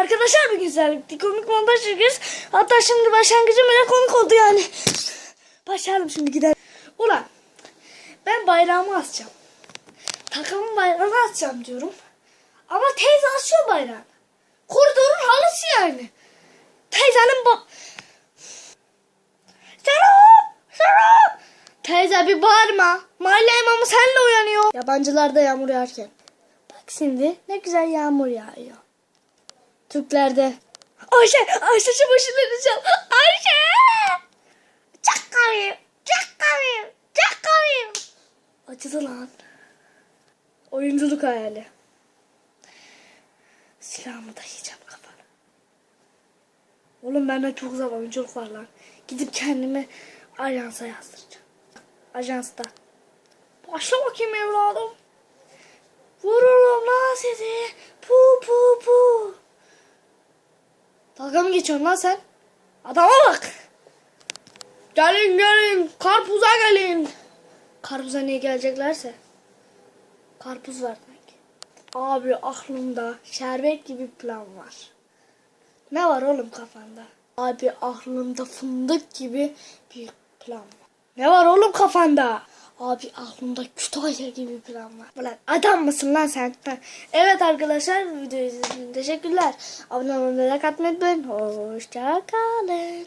Arkadaşlar bugün sizlerle komik montaj çekiyoruz. Hatta şimdi başlangıcım bile komik oldu yani. Başlayalım şimdi gidelim. Ulan ben bayrağımı asacağım. Takımın bayrağını asacağım diyorum. Ama teyze asıyor bayrağını. Koridorun halısı yani. Teyzenin bak... Serap! Serap! Teyze bir bağırma. Mahalle imamı senle uyanıyor. Yabancılarda yağmur yağarken. Bak şimdi ne güzel yağmur yağıyor. Türklerde. Ayşe, Ayşe başını çal. Ayşe! Çok komik, çok komik, çok komik. Acıdı lan. Oyunculuk hayali. Silahımı da yiyeceğim kafana. Oğlum bende çok güzel oyunculuk var lan. Gidip kendimi ajansa yazdıracağım. Ajansta. Başla bakayım evladım. Dalga mı geçiyorsun lan sen? Adama bak. Gelin gelin. Karpuza gelin. Karpuza niye geleceklerse. Karpuz var. Abi aklımda şerbet gibi plan var. Ne var oğlum kafanda? Abi aklımda fındık gibi bir plan var. Ne var oğlum kafanda? Abi aklımda Kütahya gibi plan var. Ulan adam mısın lan sen? Evet arkadaşlar videoyu izlediğiniz için teşekkürler. Abone olmayı, like atmayı unutmayın. Hoşçakalın.